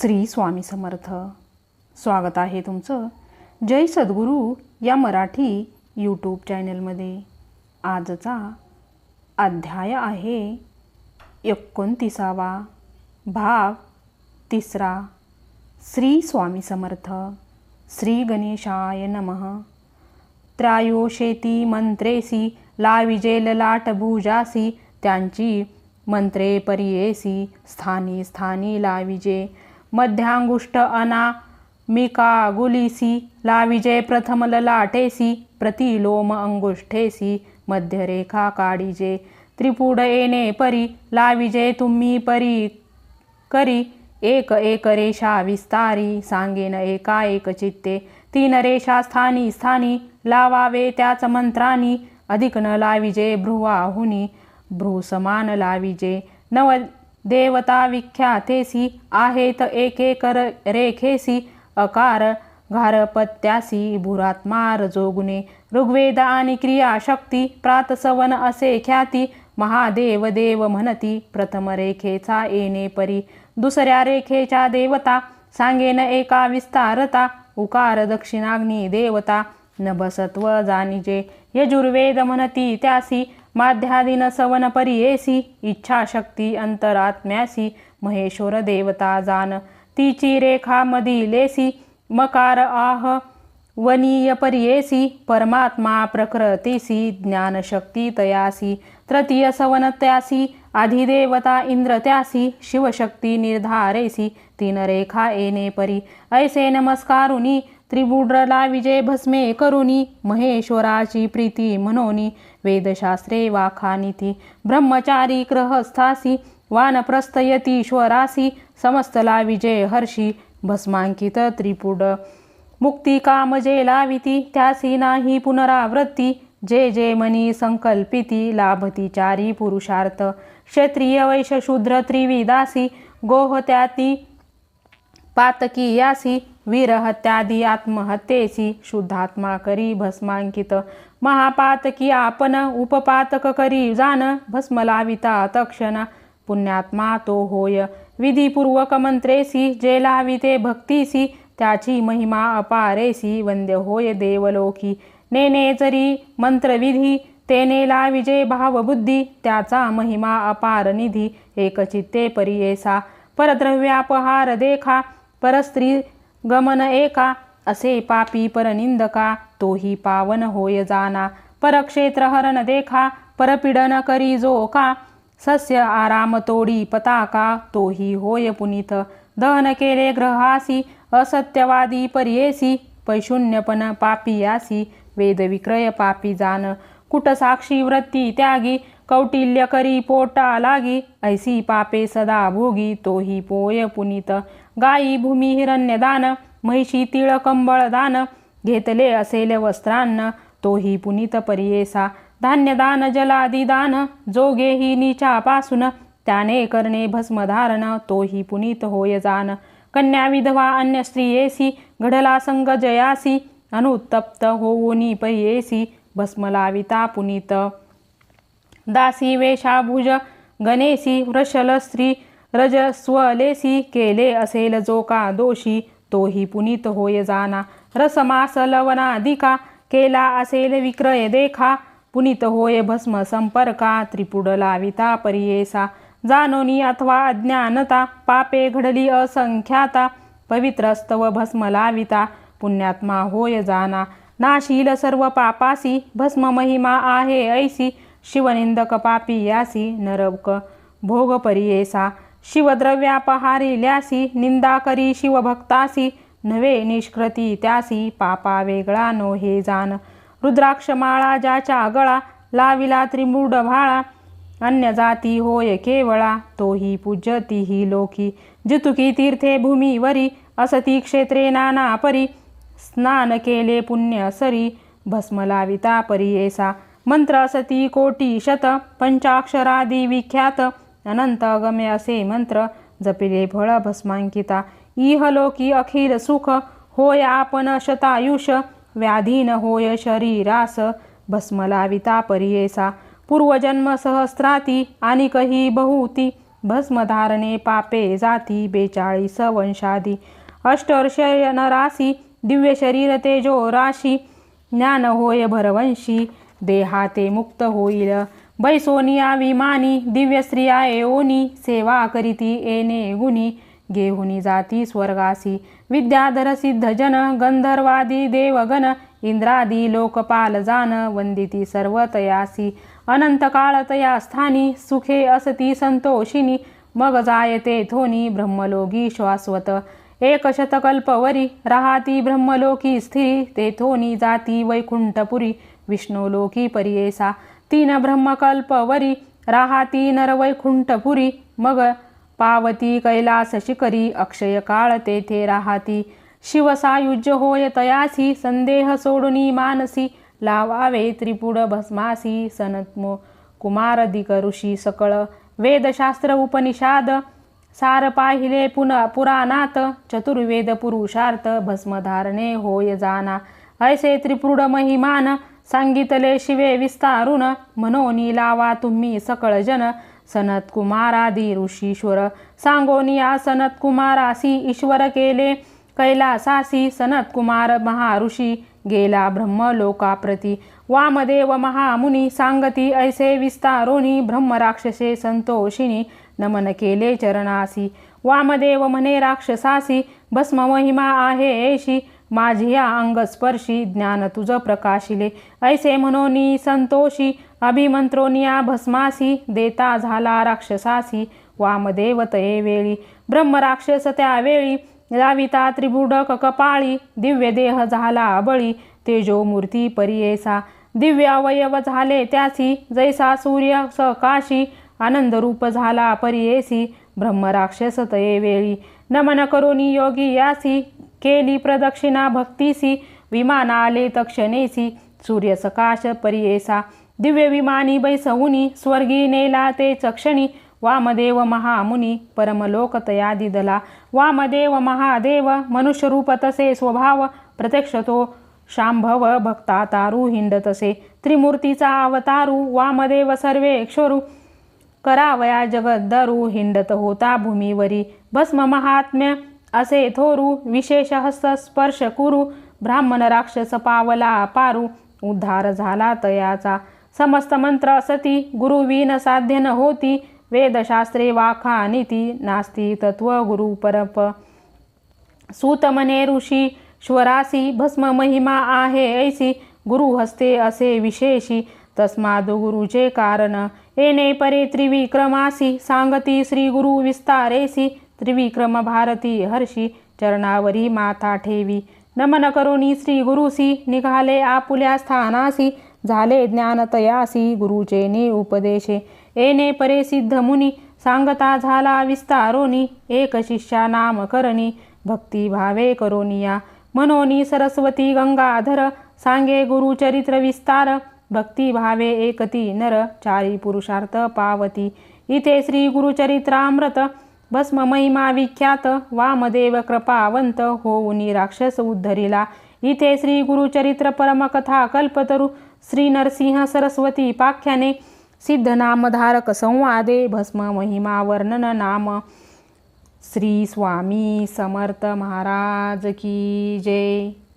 श्री स्वामी समर्थ. स्वागत आहे तुमचं जय सद्गुरू या मराठी यूट्यूब चॅनलमध्ये. आजचा अध्याय आहे एकोणतीसावा भाग तिसरा. श्री स्वामी समर्थ. श्री गणेशाय नमः. त्रायोशेती मंत्रेसी लाविजेल ललाट भुजासी त्यांची मंत्रे परियेसी स्थानी स्थानी लाविजे मध्यांगुष्ट अना मिका गुलिसी लाविजे प्रथम ललाटेसी प्रतिलोम अंगुष्ठेसी मध्यरेखा काढिजे त्रिपुड येणे परी लाविजे तुम्ही परी करी एक एक रेषा विस्तारी सांगेन एका एक चित्ते तीन रेषा स्थानी स्थानी लावावे त्याच मंत्रानी अधिक न लाविजे भ्रुवाहुनी भ्रू समान लाविजे नव देवता विख्यातेसी आहेत एक कर रेखेसी अकार घारपत्यासी भुरात्मार जोगुने ऋग्वेद आणि क्रियाशक्ती प्रातसवन असे ख्याती महादेव देव म्हणती प्रथम रेखेचा येणे परी दुसऱ्या रेखेच्या देवता सांगेन एका विस्तारता उकार दक्षिणाग्नी देवता नभसत्व जानिजे यजुर्वेद म्हणती त्यासी माध्यादिन सवन परियेसी इच्छाशक्ती अंतरात्म्यासी महेश्वर देवता जान तिची रेखा मदिलेसी मकार आह वनीय पर्येसी परमात्मा प्रकृतीसी ज्ञानशक्ती तयासी तृतीय सवन त्यासी अधिदेवता इंद्र त्यासी शिवशक्ती निर्धारेसी तीन रेखा येणे परी ऐसे नमस्कारुनी त्रिवुड्रला विजय भस्मे करुणी महेश्वराची प्रीती मनोनी वेदशास्त्रे वाखानिती ब्रह्मचारी ग्रहस्थासी वानप्रस्थयतीश्वरासी समस्तला विजय हर्षी भस्मांकित त्रिपुड. मुक्ती काम जे लाविती त्यासी नाही पुनरावृत्ती जे जे मनी संकल्पिती लाभती चारी पुरुषार्थ. क्षत्रिय वैश्य शूद्र त्रिविदासी गोहत्याती पातकी यासी वीरहत्यादी आत्महत्येसी शुद्धात्मा करी भस्मांकित महापातकी आपण उपपातक करी जान भस्मलाविता तक्षण। पुण्यात्मा तो होय। विधीपूर्वक मंत्रेसी जे लाविते भक्तीसी त्याची महिमा अपारेसी वंद्य होय देवलोकी। नेने जरी मंत्रविधी तेने लाविजे भावबुद्धी त्याचा महिमा अपार निधी एकचित्ते परियेसा। परद्रव्यापहार देखा परस्त्री गमन एका असे पापी परनिंदका तोही पावन होय जाना. परक्षेत्र हरण देखा परपीडन करी जो का सस्य आराम तोडी पताका तोही होय पुनीत. दहन केले ग्रहासी असत्यवादी पर्येसी पैशून्यपण पापियासी वेदविक्रय पापी जान. कुटसाक्षी वृत्ती त्यागी कौटिल्य करी पोटा लागी ऐसी पापे सदा भोगी तोही पोय पुनीत. गायी भूमी हिरण्यदान म्हैशी तिळ कंबळ दान घेतले असेल वस्त्रान्न तोही पुनीत परियेसा. धान्यदान जलादिदान जोगेही नीचापासून त्याने करणे भस्मधारण तोही पुनीत होय जान. कन्या विधवा अन्य स्त्रियेसी घडला संग जयासी अनुत्तप्त होऊनी परियेसी भस्मलाविता पुनित पुनीत. दासी वेशाभुज गणेशी वृषल स्त्री रजस्वलेसी केले असेल जो का दोषी तोही पुनीत होय जाना. रसमास लवनाधिका केला असेल विक्रय देखा. पुनीत होय भस्म संपर्का त्रिपुड लाविता परियेसा. जानोनी अथवा अज्ञानता पापे घडली असंख्याता. पवित्रस्तव भस्म लाविता पुण्यात्मा होय जाना. नाशील सर्व पापासी भस्म महिमा आहे ऐसी. शिवनिंदक पापी यासी नरक भोग परियेसा. शिवद्रव्यापहारिल्यासी निंदा करी शिवभक्तासी नवे निष्कृती त्यासी पापा वेगळा नो हे जान रुद्राक्षमाळा ज्याच्या गळा लाविला त्रिमूढ भाळा. अन्य जाती होय केवळा तोही पूज्यतीही लोकी. जितुकी तीर्थे भूमीवरी असती क्षेत्रे नाना परी. स्नान केले पुण्य सरी भस्मलाविता परी एसा. मंत्र असती कोटी शत पंचाक्षरादी विख्यात. अनंत अगमे असे मंत्र जपिले फळ भस्मांकिता. इहलोकी अखिल सुख होय आपण शतायुष व्याधीन होय शरीरास भस्मलाविता परियेसा. पूर्वजन्म सहस्राती आणि कही बहुती भस्मधारणे पापे जाती बेचाळीस वंशादी. अष्टर्षय नरासी दिव्य शरीर तेजो राशी ज्ञान होय भरवंशी देहाते मुक्त होईल. बैसोनिया विमानी दिव्य स्त्रिया एओनी सेवा करीती एने गुणी गेहुनी जाती स्वर्गासी. विद्याधर सिद्ध जन गंधर्वादी देवगण इंद्रादी लोकपाल जान वंदिती सर्व तयासी अनंत काळ तया स्थानी सुखे असती संतोषिनी मग जायते थोनी ब्रह्मलोगी श्वासवत एक शतकल्पवरी राहती ब्रह्मलोकी स्थिरी तेथोनी जाती वैकुंठपुरी विष्णुलोकी परियेसा तीन ब्रह्मकल्पवरी राहाती नरवैकुंठपुरी मग पावती कैलास शिखरी अक्षय काळ तेथे राहाती. शिवसायुज्य होय तयासी संदेह सोडुनी मानसी लावावे त्रिपुड भस्मासी सनत्मो कुमारदिक ऋषी सकळ. वेदशास्त्र उपनिषाद सार पाहिले पुन पुराणात चतुर्वेद पुरुषार्थ भस्मधारणे होय जाना. ऐसे त्रिपुड महिमान सांगितले शिवे विस्तारून मनोनी लावा तुम्ही सकळ जन सनत कुमारादी ऋषीश्वर सांगोनिया सनत कुमारासी ईश्वर केले कैलासासी सनत कुमार महाऋषी गेला ब्रह्मलोकाप्रती वामदेव महामुनी सांगती ऐसे विस्तारोनी ब्रह्मराक्षसे संतोषिनी नमन केले चरणासी वामदेव म्हणे राक्षसासी भस्म महिमा आहे ऐशी माझी या अंगस्पर्शी ज्ञान तुझ प्रकाशिले. ऐसे म्हणोनी संतोषी अभिमंत्रोनिया भस्मासी देता झाला राक्षसासी वामदेव तये वेळी. ब्रह्मराक्षस त्यावेळी लाविता त्रिबुडक कपाळी दिव्य देह झाला बळी तेजो मूर्ती परियेसा. दिव्य अवयव झाले त्यासी जैसा सूर्य सकाशी आनंदरूप झाला परियेसी. ब्रह्मराक्षस तये वेळी. नमन करोनी योगी यासी केली प्रदक्षिणा भक्तीसी विमान आले तक्षणेसी सूर्य सकाश परियेसा दिव्य विमानी बैसहुनी स्वर्गी नेला ते चक्षणी वामदेव महामुनी परमलोकतया दिदला वामदेव महादेव मनुष्यरूप तसे स्वभाव प्रत्यक्ष तो शांभव भक्ता तारू हिंड तसे त्रिमूर्तीचा अवतारू वामदेव सर्वे क्षोरू करावया जगद्दरू हिंडत होता भूमीवरी भस्म महात्म्य असे थोरू विशेष हस्त स्पर्श कुरु ब्राह्मण राक्षस पावला पारू उद्धार झाला तयाचा. समस्त मंत्र असती गुरुवीन साध्य न होती वेदशास्त्रे वाखा नीती नास्ती तत्व गुरु परप. सूतमने ऋषी श्वरासी भस्म महिमा आहे ऐसी गुरु हस्ते असे विशेषी तस्माद गुरुचे कारण. येणे परे त्रिविक्रमासी सांगती श्री गुरु विस्तारेसी त्रिविक्रम भारती हर्षी चरणावरी माथा ठेवी. नमन करुणी श्री गुरुसी निघाले आपुल्या स्थानासी झाले ज्ञान तयासी गुरुचे ने उपदेशे. येणे परे सिद्ध मुनी सांगता झाला विस्तारोनी एक शिष्या नाम करणी भक्ती भावे करोनिया. मनोनी सरस्वती गंगाधर सांगे गुरुचरित्र विस्तार भक्ती भावे एकती नर चारी पुरुषार्थ पावती. इथे श्री गुरुचरित्रामृत भस्म महिमा विख्यात वामदेव कृपावंत होऊनी राक्षस उद्धरिला. इथे श्री गुरुचरित्र परमकथा कल्पतरू श्री नरसिंह सरस्वती पाख्याने सिद्ध नामधारक संवादे भस्म महिमा वर्णन नाम. श्री स्वामी समर्थ महाराज की जय.